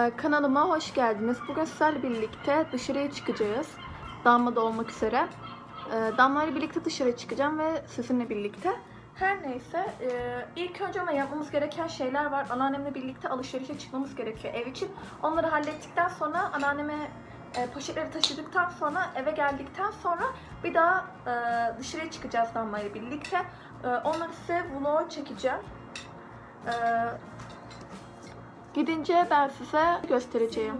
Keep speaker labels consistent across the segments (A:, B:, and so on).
A: Ee, kanalıma hoş geldiniz. Bugün sizlerle birlikte dışarıya çıkacağız. Damla'da olmak üzere. Ee, Damla ile birlikte dışarıya çıkacağım ve sizinle birlikte. Her neyse e, ilk önce ama yapmamız gereken şeyler var. Anneannemle birlikte alışverişe çıkmamız gerekiyor ev için. Onları hallettikten sonra anneanneme e, poşetleri taşıdıktan sonra eve geldikten sonra bir daha e, dışarıya çıkacağız Damla ile birlikte. Onları size vlog çekeceğim. Gidince ben size göstereceğim.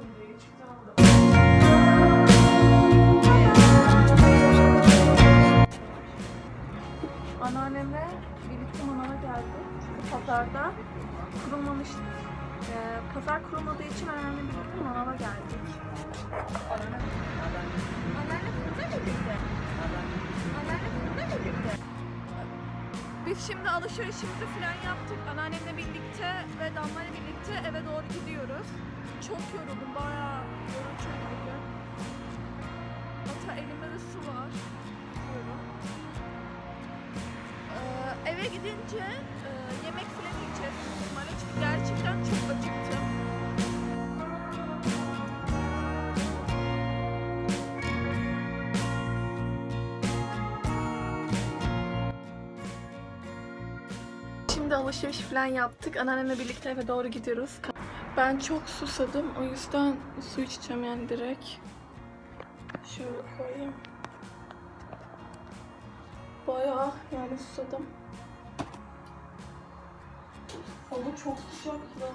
A: Anneannemle birlikte manava. Çünkü pazarda kurulmamış, e, pazar kurulmadığı için anneannemle birlikte manava geldik. Anneanne fırında mı gitti? Biz şimdi alışverişimizi falan yaptık. Anneannemle birlikte ve Damla'yla birlikte eve doğru gidiyoruz. Çok yoruldum. Bayağı yorucuydu. Hatta elimde de su var. Buyurun. Ee, eve gidince e, yemek falan yiyeceğiz. Çünkü gerçekten çok acıktım. Şimdi alışveriş falan yaptık. Anneannemle birlikte eve doğru gidiyoruz. Ben çok susadım. O yüzden su içeceğim yani direkt. Şöyle koyayım. Bayağı yani susadım. Hava çok sıcak ya.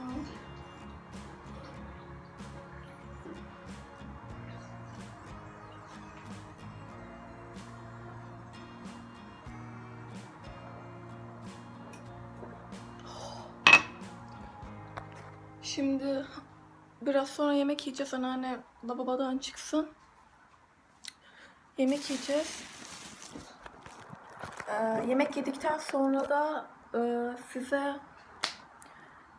A: Şimdi biraz sonra yemek yiyeceğiz. Anneanne lavabodan çıksın. Yemek yiyeceğiz. Ee, yemek yedikten sonra da e, size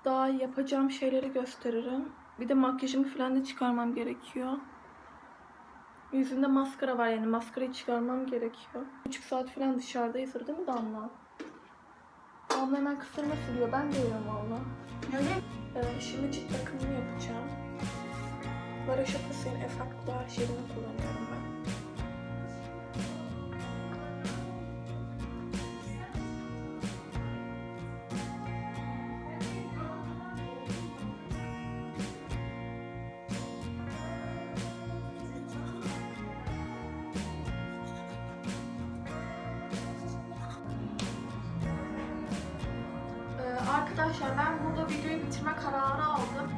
A: daha yapacağım şeyleri gösteririm. Bir de makyajımı falan da çıkarmam gerekiyor. Yüzümde maskara var yani maskarayı çıkarmam gerekiyor. 3 saat falan dışarıdayız değil mi Damla? Damla hemen kısırma siliyor. Ben de yiyorum valla. Ee, şimdi cilt bakımını yapacağım. La Roche-Posay'ın Effaclar jelini kullanıyorum arkadaşlar ben burada videoyu bitirme kararı aldım.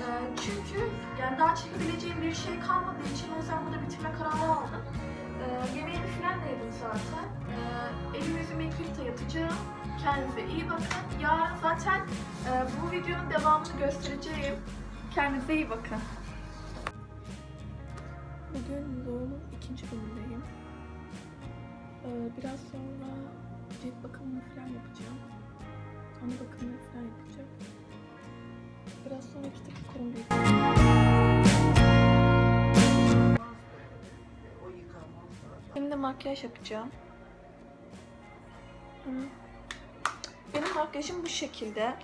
A: Ee, çünkü yani daha çekebileceğim bir şey kalmadığı için o yüzden burada bitirme kararı aldım. Ee, yemeğimi falan da yedim zaten. Ee, elimi yüzümü yıkayıp da yatacağım. Kendinize iyi bakın. Yarın zaten e, bu videonun devamını göstereceğim. Kendinize iyi bakın. Bugün doğumun ikinci günündeyim. Ee, biraz sonra cilt bakımını falan yapacağım. Ana bakımını falan yapacağım. Biraz sonra kitap okurum büyük Şimdi makyaj yapacağım. Benim makyajım bu şekilde.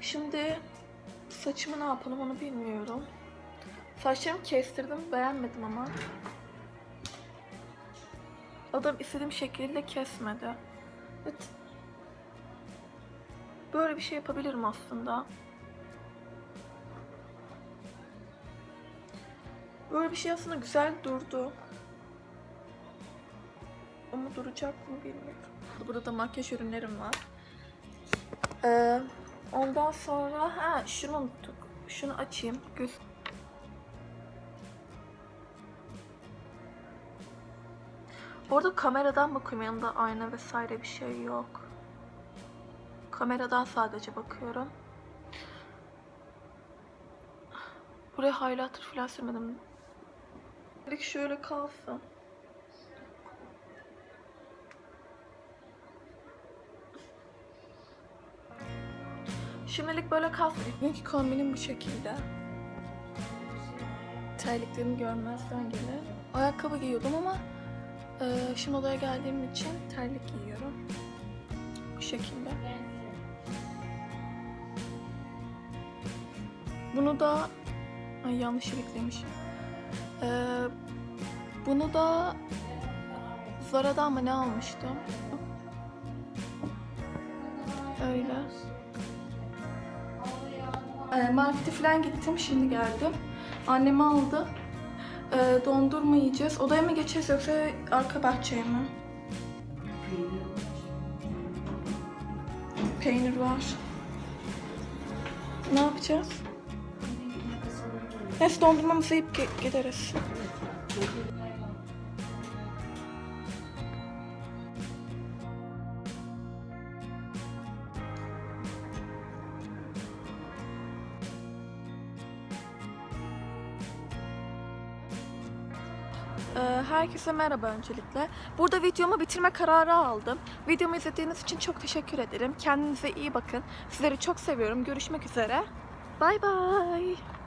A: Şimdi saçımı ne yapalım onu bilmiyorum. Saçlarımı kestirdim beğenmedim ama. Adam istediğim şekilde kesmedi. Böyle bir şey yapabilirim aslında. Böyle bir şey aslında güzel durdu. Ama duracak mı bilmiyorum. Burada da makyaj ürünlerim var. Ee, ondan sonra ha şunu unuttuk. Şunu açayım. Göz Orada kameradan bakıyorum yanında ayna vesaire bir şey yok. Kameradan sadece bakıyorum. Buraya highlighter falan sürmedim. Direkt şöyle kalsın. Şimdilik böyle kalsın. Bugünkü kombinim bu şekilde. Terliklerimi görmezden gele. Ayakkabı giyiyordum ama e, şimdi odaya geldiğim için terlik giyiyorum. Bu şekilde. Bunu da ay yanlış yüklemişim. Ee, bunu da Zara'da ama ne almıştım? Öyle. Ee, markete falan gittim şimdi geldim. Annem aldı. Ee, dondurma yiyeceğiz. Odaya mı geçeceğiz yoksa arka bahçeye mi? Peynir var. Ne yapacağız? Neyse dondurmamızı yiyip gideriz. Herkese merhaba öncelikle. Burada videomu bitirme kararı aldım. Videomu izlediğiniz için çok teşekkür ederim. Kendinize iyi bakın. Sizleri çok seviyorum. Görüşmek üzere. Bay bay.